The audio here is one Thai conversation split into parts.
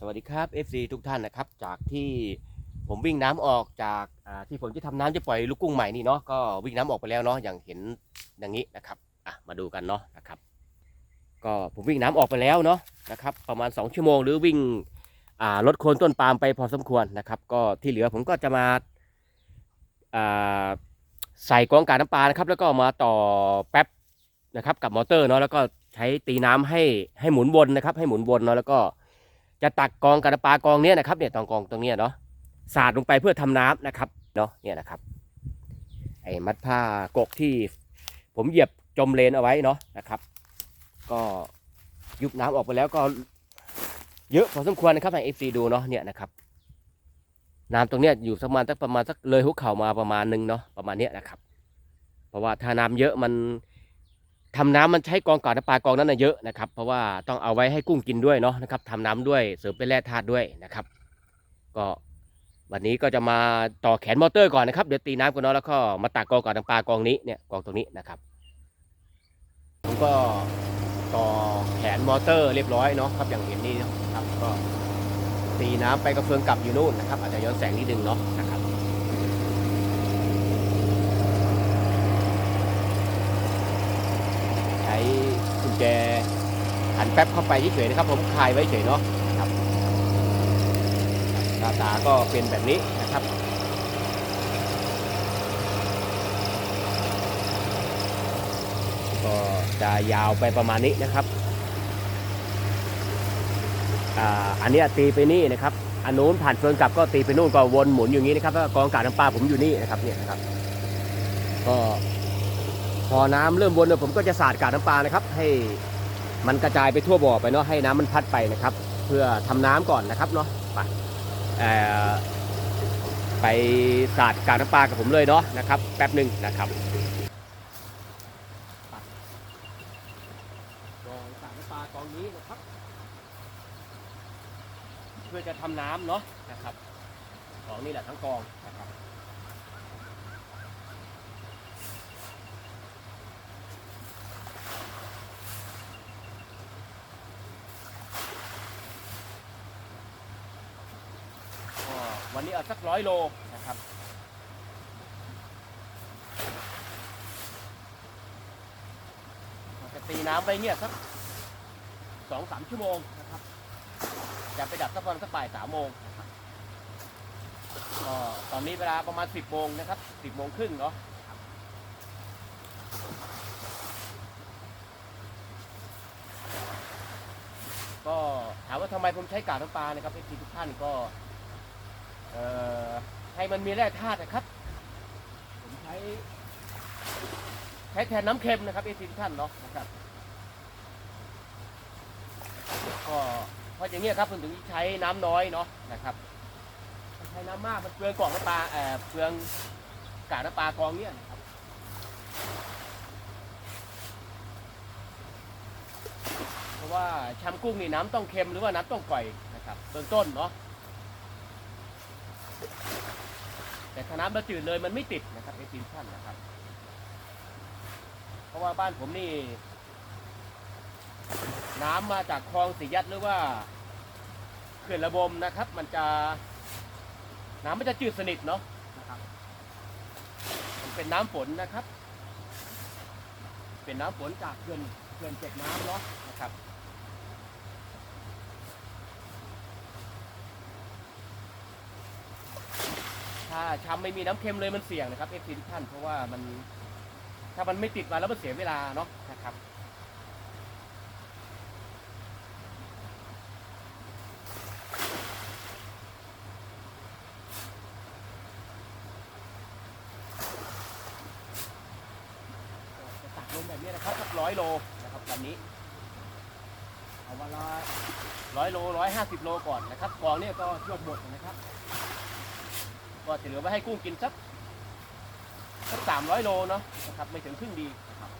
สวัสดีครับ FC ทุกท่านนะครับ จากที่ผมวิ่งน้ำออกจากที่ผมจะทำน้ำจะปล่อยลูกกุ้งใหม่นี่เนาะก็วิ่งน้ำออกไปแล้วเนาะอย่างเห็นอย่างนี้นะครับอะมาดูกันเนาะนะครับ ก็ผมวิ่งน้ำออกไปแล้วเนาะนะครับ ประมาณ 2 ชั่วโมง หรือวิ่งลดโคนต้นปาล์มไปพอสมควรนะครับ ก็ที่เหลือผมก็จะมาใส่กรองการน้ำปลานะครับ แล้วก็มาต่อแป๊บนะครับกับมอเตอร์เนาะแล้วก็ใช้ตีน้ำให้ให้หมุนวนนะครับ ให้หมุนวนเนาะแล้วก็ จะตักกองกระปากองเนี้ยนะครับเนี่ยตองกองตรงเนี้ยเนาะสาดลงไปเพื่อทำน้ำนะครับเนาะเนี่ยนะครับไอ้มัดผ้ากกที่ผมเหยียบจมเลนเอาไว้เนาะนะครับ ก็ยุบน้ำออกไปแล้วก็เยอะพอสมควรนะครับให้เอฟซีดูเนาะเนี่ยนะครับน้ำตรงเนี้ยอยู่ประมาณสักประมาณสักเลยหัวเข่ามาประมาณนึงเนาะประมาณเนี้ยนะครับ เพราะว่าถ้าน้ำเยอะมัน ทำน้ำมันใช้กองกาดน้ำปลากองนั้นนะเยอะนะครับเพราะว่าต้องเอาไว้ให้กุ้งกินด้วยเนาะนะครับทำน้ำด้วยเสริมเป็นแร่ธาตุด้วยนะครับ ก็วันนี้ก็จะมาต่อแขนมอเตอร์ก่อนนะครับเดี๋ยวตีน้ำกันเนาะแล้วก็มาตักกองกาดน้ำปลากองนี้เนี่ยกองตรงนี้นะครับผมก็ต่อแขนมอเตอร์เรียบร้อยเนาะครับอย่างเห็นนี่นะครับก็ตีน้ำไปกระเฟืองกลับอยู่นู่นนะครับอาจจะย้อนแสงนิดนึงเนาะนะครับ ใช้กุญ แจหันแป๊บเข้าไปเฉยๆนะครับ ผมคลายไว้เฉยเนาะครับหน้าตาก็เป็นแบบนี้นะครับก็จะยาวไปประมาณนี้นะครับอ่าอันนี้ตีไปนี่นะครับ อันนู้นผ่านเฟืองกลับก็ตีไปนู่นก็วนหมุนอย่างนี้นะครับแล้วก็กองกาศน้ำปลาผมอยู่นี่นะครับเนี่ยนะครับ ก็ พอน้ำเริ่มวนเนี่ยผมก็จะสาดกากน้ำปลานะครับ ให้มันกระจายไปทั่วบ่อไปเนาะให้น้ำมันพัดไปนะครับ เพื่อทำน้ำก่อนนะครับเนาะไปไปสาดกากน้ำปลากับผมเลยเนาะนะครับ แป๊บหนึ่งนะครับกองกากน้ำปลากองนี้นะครับ เพื่อจะทำน้ำเนาะนะครับของนี่แหละทั้งกองนะครับ ก็ วันนี้เอาสักร้อยโลนะครับ จะตีน้ำไปเนี่ยสักสองสามชั่วโมงนะครับ จะไปดับสักประมาณสักบ่ายสามโมงก็ตอนนี้เวลาประมาณสิบโมงนะครับสิบโมงครึ่งเนาะก็ถามว่าทำไมผมใช้กากน้ำปลานะครับเอฟซีทุกท่านก็ เอ่อให้มันมีแร่ธาตุนะครับ ผมใช้ ใช้แทนน้ำเค็มนะครับเอซีท่านเนาะนะครับก็เพราะอย่างเงี้ยครับผมถึงใช้น้ำน้อยเนาะนะครับใช้น้ำมากมันเปลืองกล่องน้ำปลาเอ่อเปลืองกากน้ำปลากองเนี้ยนะครับเพราะว่าชำกุ้งนี่น้ำต้องเค็มหรือว่าน้ำต้องก่อยนะครับเบื้องต้นเนาะ แต่ถ้าน้ำมันจืดเลยมันไม่ติดนะครับเอซินชั่นนะครับ เพราะว่าบ้านผมนี่ น้ำมาจากคลองสียัดหรือว่าเขื่อนระบมนะครับ มันจะน้ำมันจะจืดสนิทเนาะนะครับมันเป็นน้ำฝนนะครับ เป็นน้ำฝนจากเขื่อนเขื่อนเจ็ดน้ำเนาะนะครับาชำไม่มีน้ำเค็มเลยมันเสี่ยงนะครับเอฟซีทุกท่านเพราะว่ามัน ถ้ามันไม่ติดมาแล้วมันเสียเวลาเนาะนะครับตักลงแบบนี้นะครับสักร้อยโลนะครับวันนี้เอาวันละร้อยโลร้อยห้าสิบโลก่อนนะครับกองเนี่ยก็ช่วงหมดนะครับ ก็จะเหลือไว้ให้กุ้งกินสักสักสามร้อยโลเนาะนะครับไม่ถึงครึ่งดีนะครับ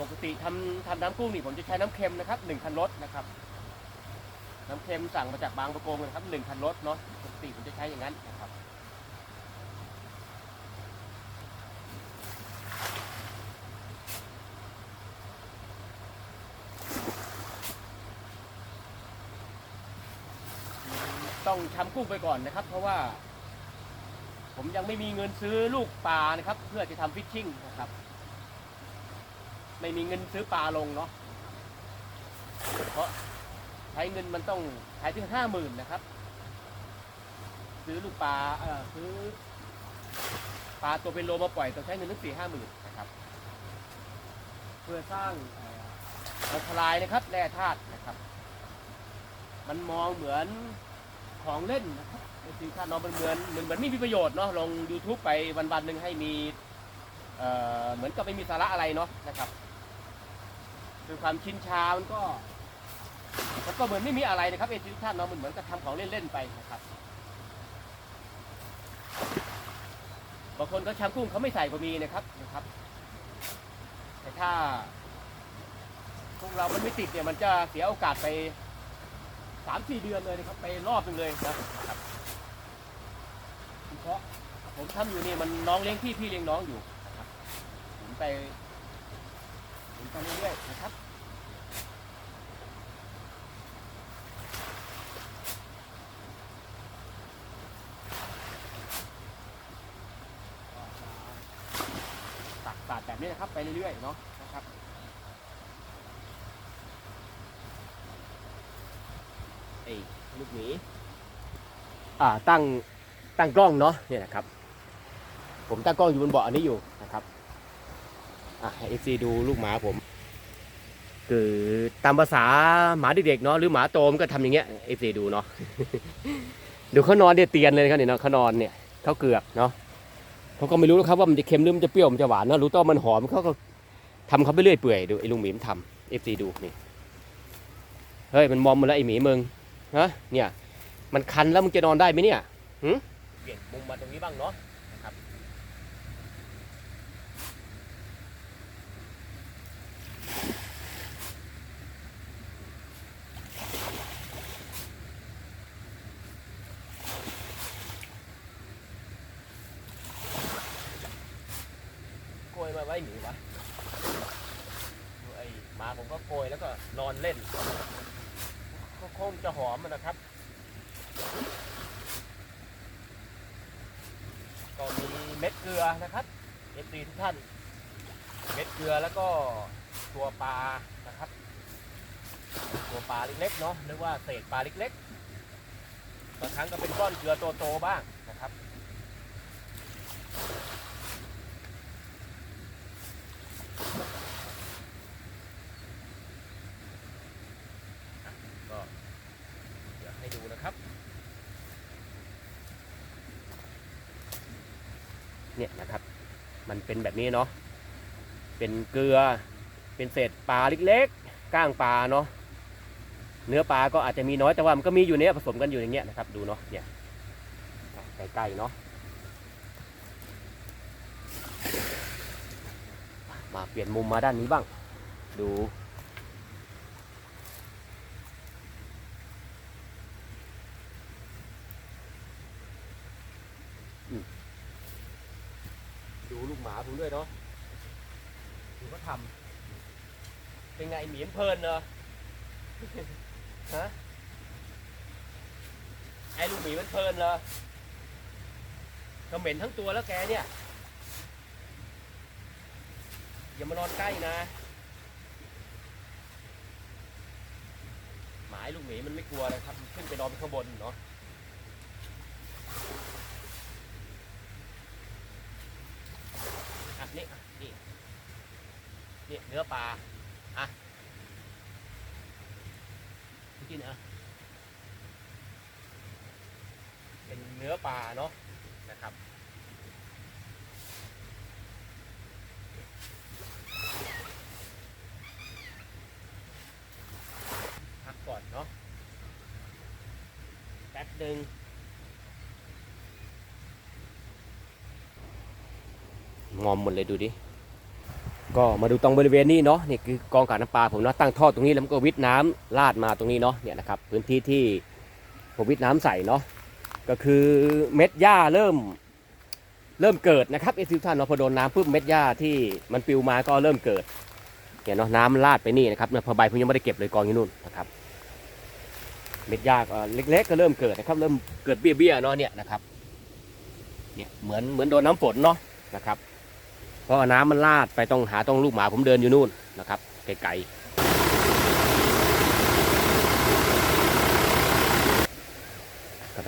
ปกติทำทำน้ำกุ้งนี่ผมจะใช้น้ำเค็มนะครับหนึ่งคันรถนะครับ น้ำเค็มสั่งมาจากบางประกงนะครับหนึ่งคันรถเนาะปกติผมจะใช้อย่างนั้นนะครับ ก ต้องทำ กุ้งไปก่อนนะครับ เพราะว่า ผมยังไม่มีเงินซื้อลูกปลานะครับ เพื่อจะทำฟิชชิ่งนะครับ ไม่มีเงินซื้อปลาลงเนาะเพราะใช้เงินมันต้องใช้ถึงห้าหมื่นนะครับ ซื้อลูกปลาเออซื้อปลาตัวเป็นโลมาปล่อยต้องใช้เงินถึงสี่ห้าหมื่นนะครับ เพื่อสร้างเอ่ออัลคาไลน์นะครับแร่ธาตุนะครับ มันมองเหมือน ของเล่นนะครับในสิ่งที่น้องมันเหมือนเหมือนเหมือนไม่มีประโยชน์เนาะลง YouTube ไปวันๆหนึ่งให้มีเอ่อเหมือนกับไม่มีสาระอะไรเนาะนะครับคือความชินชามันก็มันก็เหมือนไม่มีอะไรนะครับเอซิท่านเนาะมันเหมือนกับทำของเล่นๆไปนะครับบางคนเขาชำกุ้งเขาไม่ใส่ก็มีนะครับนะครับ แต่ถ้าพวกเรามันไม่ติดเนี่ยมันจะเสียโอกาสไป สามสี่เดือนเลยนะครับไปรอบหนึงเลยนะครับเพราะผมทำอยู่นี่มันน้องเลี้ยงพี่พี่เลี้ยงน้องอยู่นะครับผมไปผมไปเรื่อยๆนะครับตักสาดแบบนี้นะครับไปเรื่อยๆเนาะนะครับ ไอ้ลูกหมีอ่าตั้งตั้งกล้องเนาะเนี่ยนะครับ ผมตั้งกล้องอยู่บนเบาะอันนี้อยู่นะครับอะเอฟซีดูลูกหมาผม คือตามภาษาหมาเด็กๆเนาะหรือหมาโตมนก็ทำอย่างเงี้ยเอฟซีดูเนาะดูเขานอนเนี่ยเตียนเลยครับเนี่ยเนาะเขานอนเนี่ยเขาเกือกเนาะเขาก็ไม่รู้หรอกครับว่ามันจะเค็มหรือมันจะเปรี้ยวมันจะหวานเนาะรู้ตัวามันหอมเขาก็ทำเขาไปเรื่อยเปื่อยดูไอ้ลุงหมีมันทำเอฟซีดูนี่เฮ้ยมันมอมมดแล้วไอ้หมีมึง ฮะเนี่ย มันคันแล้วมึงจะนอนได้ไหมเนี่ยหืเปลี่ยนมุมมาตรงนี้บ้างเนาะนะครับโกยมาไว้หนีวะดูไอ้หมาผมก็โกยแล้วก็นอนเล่น ก็คงจะหอมนะครับ ก็มีเม็ดเกลือนะครับเอฟซีทุกท่าน เม็ดเกลือแล้วก็ตัวปลานะครับ ตัวปลาเล็กๆเนาะหรือว่าเศษปลาเล็กๆบางครั้งก็เป็นก้อนเกลือโตๆบ้างนะครับ ก็อยากให้ดูนะครับ เนี่ยนะครับ มันเป็นแบบนี้เนาะเป็นเกลือเป็นเศษปลาเล็กๆก้างปลาเนาะเนื้อปลาก็อาจจะมีน้อยแต่ว่ามันก็มีอยู่เนี้ยผสมกันอยู่อย่างเงี้ยนะครับ ดูเนาะเนี่ยใกล้ๆเนาะมาเปลี่ยนมุมมาด้านนี้บ้าง ดู ดููด้วยเนาะดูเขาทำเป็นไงหมีมนเพลินเนอะฮะไอ้ลูกหมีมันเพลินเหรอก็เหม็นทั้งตัวแล้วแกเนี่ยอย่ามานอนใกล้นะหมาไอ้ลูกหมีมันไม่กลัวเลยครับ ขึ้นไปนอนข้างบนเนาะนี่อะนี่ เนื้อปลา อะกินอะเป็นเนื้อปลาเนาะนะครับพักก่อนเนาะแป๊บหนึ่งงอมหมดเลยดูดิ ก็มาดูตรงบริเวณนี้เนาะนี่คือกองกาดน้ำปลาผมเนาะตั้งท่อตรงนี้แล้วมันก็วิทน้ำลาดมาตรงนี้เนาะเนี่ยนะครับพื้นที่ที่ผมวิทน้ำใส่เนาะก็คือเม็ดหญ้าเริ่มเริ่มเกิดนะครับเอซิวท่านเนาะพอโดนน้ำปุ๊บเม็ดหญ้าที่มันปลิวมาก็เริ่มเกิดเนี่ยเนาะน้ำลาดไปนี่นะครับเนี่ยพอใบผมยังไม่ได้เก็บเลยกองอยู่นู่นนะครับเม็ดหญ้าเล็ก ๆ ก็เริ่มเกิดนะครับเริ่มเกิดเบี้ยๆเนาะเนี่ยนะครับเนี่ยเหมือนเหมือนโดนน้ำฝนเนาะนะครับ ราะน้ำมันลาดไปต้องหาต้องลูกหมาผมเดินอยู่นู่นนะครับไกลๆ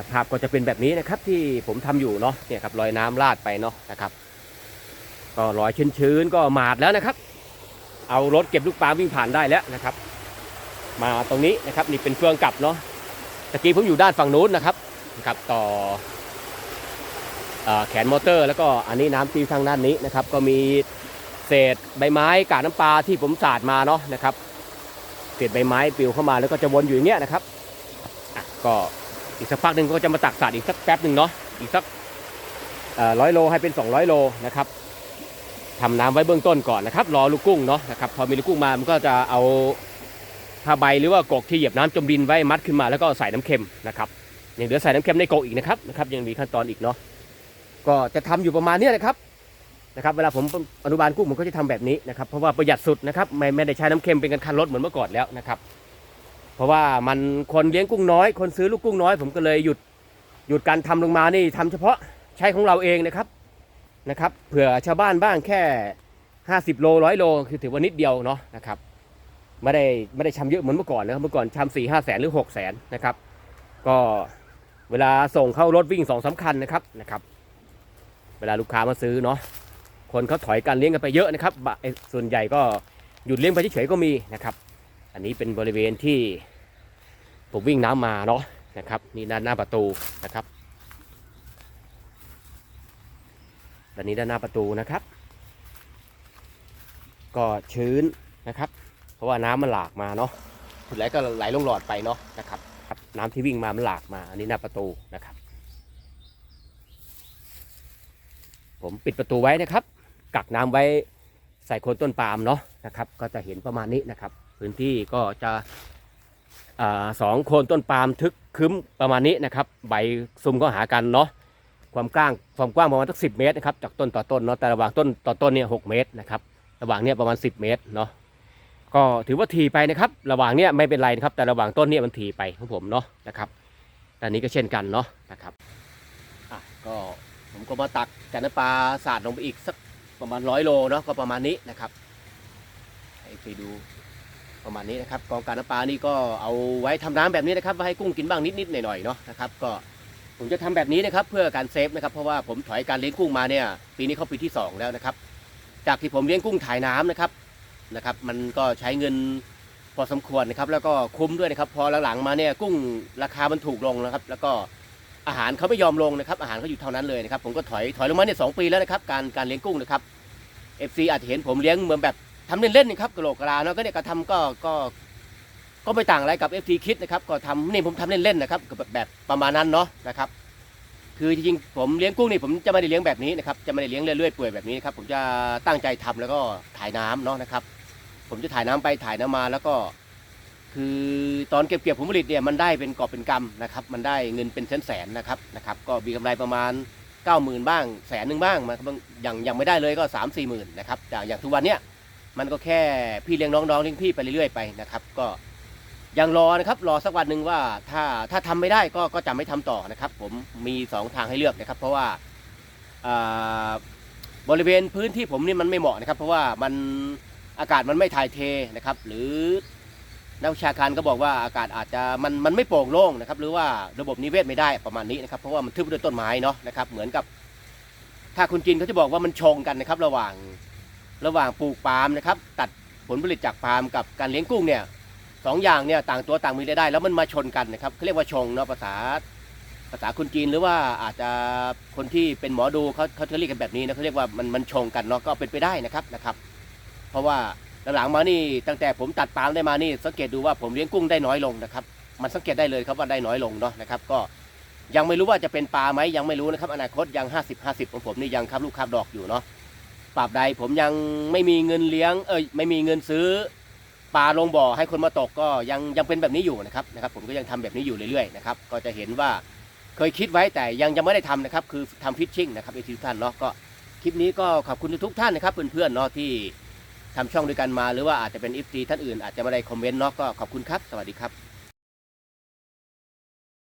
สภาพก็จะเป็นแบบนี้นะครับที่ผมทำอยู่เนาะเนี่ยครับรอยน้ำลาดไปเนาะนะครับ ก็รอยชื้นๆก็หมาดแล้วนะครับ เอารถเก็บลูกปลาวิ่งผ่านได้แล้วนะครับ มาตรงนี้นะครับนี่เป็นเฟืองกลับเนาะตะกี้ผมอยู่ด้านฝั่งนู้นนะครับนะครับต่อ แขนมอเตอร์ แล้วก็อันนี้น้ำตีทางด้านนี้นะครับ ก็มีเศษใบไม้กาดน้ำปลาที่ผมสาดมาเนาะนะครับเศษใบไม้ปลิวเข้ามาแล้วก็จะวนอยู่อย่างเงี้ยนะครับก็อีกสักพักหนึ่งก็จะมาตักสาดอีกสักแป๊บหนึ่งเนาะอีกสักร้อยโลให้เป็น 200 โลนะครับทำน้ำไว้เบื้องต้นก่อนนะครับ รอลูกกุ้งเนาะนะครับพอมีลูกกุ้งมามันก็จะเอาผ้าใบหรือว่ากกที่เหยียบน้ำจมดินไว้มัดขึ้นมาแล้วก็ใส่น้ำเค็มนะครับยังเหลือใส่น้ำเค็มในกกอีกนะครับนะครับยังมีขั้นตอนอีกเนาะ ก็จะทำอยู่ประมาณเนี้ยนะครับนะครับเวลาผมอนุบาลกุ้งผมก็จะทำแบบนี้นะครับเพราะว่าประหยัดสุดนะครับไม่ไม่ได้ใช้น้ำเค็มเป็นการคันรถเหมือนเมื่อก่อนแล้วนะครับ เพราะว่ามันคนเลี้ยงกุ้งน้อย คนซื้อลูกกุ้งน้อย ผมก็เลยหยุดหยุดการทำลงมานี่ทำเฉพาะใช้ของเราเองนะครับนะครับเผื่อชาวบ้านบ้างแค่ 50 โลร้อยโลคือถือว่านิดเดียวเนาะนะครับไม่ได้ไม่ได้ชำเยอะเหมือนเมื่อก่อนนะครับเมื่อก่อนชำสี่ห้าแสนหรือหกแสนนะครับก็เวลาส่งเข้ารถวิ่งสองสาคัญนะครับนะครับ เวลาลูกค้ามาซื้อเนาะคนเขาถอยการเลี้ยงกันไปเยอะนะครับไอ้ส่วนใหญ่ก็หยุดเลี้ยงไปเฉยๆก็มีนะครับ อันนี้เป็นบริเวณที่ผมวิ่งน้ำมาเนาะนะครับนี่ด้านหน้าประตูนะครับด้านนี้ด้านหน้าประตูนะครับ ก็ชื้นนะครับ เพราะว่าน้ำมันหลากมาเนาะสุดแล้วก็ไหลลงหลอดไปเนาะนะครับครับน้ำที่วิ่งมามันหลากมา อันนี้หน้าประตูนะครับ ผมปิดประตูไว้นะครับ กักน้ำไว้ใส่โคนต้นปาล์มเนาะนะครับ ก็จะเห็นประมาณนี้นะครับ พื้นที่ก็จะอสองโคนต้นปาล์มทึกคึ้มประมาณนี้นะครับ ใบซุ่มก็หากันเนาะความกว้างความกว้างประมาณสักสิเมตรนะครับจากต้นต่อต้นเนาะแต่ระหว่างต้นต่อต้นเนี่ยหกเมตรนะครับระหว่างเนี้ยประมาณ 10 เมตรเนาะก็ถือว่าถี่ไปนะครับ ระหว่างเนี้ยไม่เป็นไรนะครับ แต่ระหว่างต้นเนี่ยมันถี่ไปของผมเนาะนะครับอันนี้ก็เช่นกันเนาะนะครับอะก็ ก็มาตักจากน้ำปลาสาดลงไปอีกสักประมาณร้อยโลเนาะก็ประมาณนี้นะครับให้ไปดูประมาณนี้นะครับกองการน้ำปลานี่ก็เอาไว้ทำน้ำแบบนี้นะครับไว้ให้กุ้งกินบ้างนิดๆหน่อยๆเนาะนะครับก็ผมจะทำแบบนี้นะครับเพื่อการเซฟนะครับเพราะว่าผมถอยการเลี้ยงกุ้งมาเนี่ยปีนี้เข้าปีที่สองแล้วนะครับ จากที่ผมเลี้ยงกุ้งถ่ายน้ำนะครับนะครับ มันก็ใช้เงินพอสมควรนะครับ แล้วก็คุ้มด้วยนะครับ พอหลังๆมาเนี่ยกุ้งราคามันถูกลงนะครับ แล้วก็ อาหารเขาไม่ยอมลงนะครับ อาหารเขาอยู่เท่านั้นเลยนะครับ ผมก็ถอยถอยลงมาเนี่ยสองปีแล้วนะครับ การการเลี้ยงกุ้งนะครับ FC อาจจะเห็นผมเลี้ยงเหมือนแบบทำเล่นๆนะครับกระโหลกกระลาเนาะก็เนี่ยก็ทำก็ก็ก็ไม่ต่างอะไรกับ FC คิดนะครับก็ทำนี่ผมทำเล่นๆนะครับแบบแบบประมาณนั้นเนาะนะครับ คือจริงๆผมเลี้ยงกุ้งนี่ผมจะไม่ได้เลี้ยงแบบนี้นะครับจะไม่ได้เลี้ยงเรื่อยๆเปื่อยแบบนี้นะครับผมจะตั้งใจทำแล้วก็ถ่ายน้ำเนาะนะครับ ผมจะถ่ายน้ำไปถ่ายน้ำมาแล้วก็ คือตอนเก็บเกี่ยวผลผลิตเนี่ยมันได้เป็นกอบเป็นกำนะครับ มันได้เงินเป็นแสนๆนะครับนะครับ ก็มีกำไรประมาณ 9 0,000 บ้างแสนหนึ่งบ้างมันก็บางอย่างยังไม่ได้เลยก็ 3 4หมื่นนะครับจากอย่างทุกวันเนี้ยมันก็แค่พี่เลี้ยงน้องๆเลี้ยงพี่ไปเรื่อยๆไปนะครับก็ยังรอนะครับรอสักวันหนึ่งว่าถ้าถ้าทำไม่ได้ก็ก็จะไม่ทำต่อนะครับ ผมมีสองทางให้เลือกนะครับ เพราะว่าอ่าบริเวณพื้นที่ผมนี่มันไม่เหมาะนะครับ เพราะว่ามันอากาศมันไม่ถ่ายเทนะครับ หรือ นักวิชาการก็บอกว่าอากาศอาจจะมันมันไม่โปร่งโล่งนะครับหรือว่าระบบนิเวศไม่ได้ประมาณนี้นะครับเพราะว่ามันทึบด้วยต้นไม้เนาะนะครับเหมือนกับ ถ้าคนจีนเขาจะบอกว่ามันชงกันนะครับระหว่างระหว่างปลูกปาล์มนะครับตัดผลผลิตจากปาล์มกับการเลี้ยงกุ้งเนี่ยสองอย่างเนี่ยต่างตัวต่างมีรายได้ แล้วมันมาชนกันนะครับเขาเรียกว่าชงเนาะภาษาภาษาคนจีนหรือว่าอาจจะคนที่เป็นหมอดูเขาเขาจะเรียกกันแบบนี้นะเขาเรียกว่ามันมันชงกันเนาะก็เป็นไปได้นะครับนะครับ เพราะว่า หลังๆมานี่ตั้งแต่ผมตัดปาล์มได้มานี่สังเกตดูว่าผมเลี้ยงกุ้งได้น้อยลงนะครับมันสังเกตได้เลยครับว่าได้น้อยลงเนาะนะครับก็ยังไม่รู้ว่าจะเป็นปลาไหมยังไม่รู้นะครับอนาคตยัง 50 50 ของผมนี่ยังครับลูกครับดอกอยู่เนาะปราบใดผมยังไม่มีเงินเลี้ยงเอ้ยไม่มีเงินซื้อปลาลงบ่อให้คนมาตกก็ยังยังเป็นแบบนี้อยู่นะครับนะครับผมก็ยังทำแบบนี้อยู่เรื่อยๆนะครับก็จะเห็นว่าเคยคิดไว้แต่ยังยังไม่ได้ทำนะครับคือทำฟิชชิ่งนะครับไอทุกท่านเนาะก็คลิปนี้ก็ขอบคุณทุกท่านนะครับเพื่อนๆเนาะที่ ทำช่องด้วยกันมา หรือว่าอาจจะเป็นอิฟตีท่านอื่นอาจจะมาได้คอมเมนต์เนาะก็ขอบคุณครับ สวัสดีครับ